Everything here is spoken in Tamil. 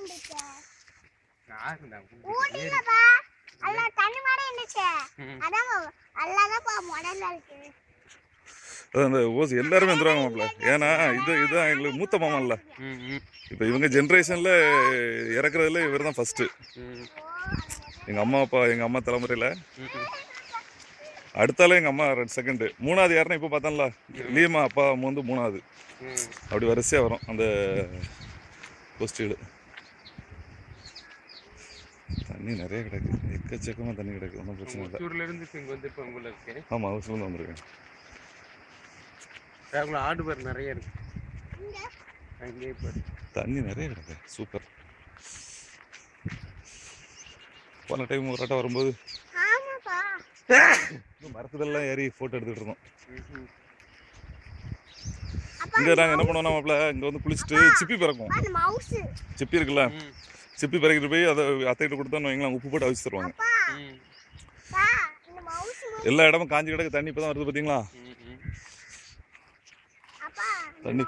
இருந்துச்சு யாருடா ஊட்டிலப்பா அல்ல தண்ணி மாட இருந்துச்சு. அதான் அல்லாதப்பா முதல்ல இருக்கு அது அந்த ஓஸ் எல்லாருமே வந்துருவாங்க மாப்பிள்ள. ஏன்னா இது இதுதான் எங்களுக்கு மூத்த மாமா இல்லை ம் ம். இப்போ இவங்க ஜென்ரேஷனில் இறக்குறதுல இவர் தான் ஃபஸ்ட்டு எங்கள் அம்மா அப்பா எங்கள் அம்மா தலைமுறையில். ம் ம். அடுத்தால எங்கள் அம்மா ரெண்டு செகண்டு மூணாவது யாருன்னா இப்போ பார்த்தோம்ல லீமா அப்பா அம்மா வந்து மூணாவது. அப்படி வரிசையாக வரும் அந்த போஸ்டீடு தண்ணி நிறைய கிடக்கு. எக்கச்சக்கமாக தண்ணி கிடக்கு. ஒன்றும் பிரச்சனை இல்லை. இப்ப இங்க வந்து இப்போ உங்களுக்கு ஆமாம் அவசியம் வந்திருக்கேன். ராகுல ஆடு பேர் நிறைய இருக்கு. அங்கேயே பாரு தண்ணி நிறைய கிடக்கு. சூப்பர். போன டைம் ஒரு ஆட்டம் வரும்போது மரத்துலலாம் ஏறி ஃபோட்டோ எடுத்துகிட்டு இருந்தோம். இங்கே நாங்கள் என்ன பண்ணுவோம் மாப்பிள்ள இங்கே வந்து குளிச்சுட்டு சிப்பி பிறக்கும் சிப்பி இருக்குல்ல? சிப்பி பிறக்கிட்டு போய் அதை அத்தைகிட்ட கொடுத்தோன்னு வைங்களேன் உப்பு போட்டு அவிச்சு தருவாங்க. எல்லா இடமும் காஞ்சி கிடக்கு தண்ணி இப்போ தான் வருது பார்த்தீங்களா தண்ணி.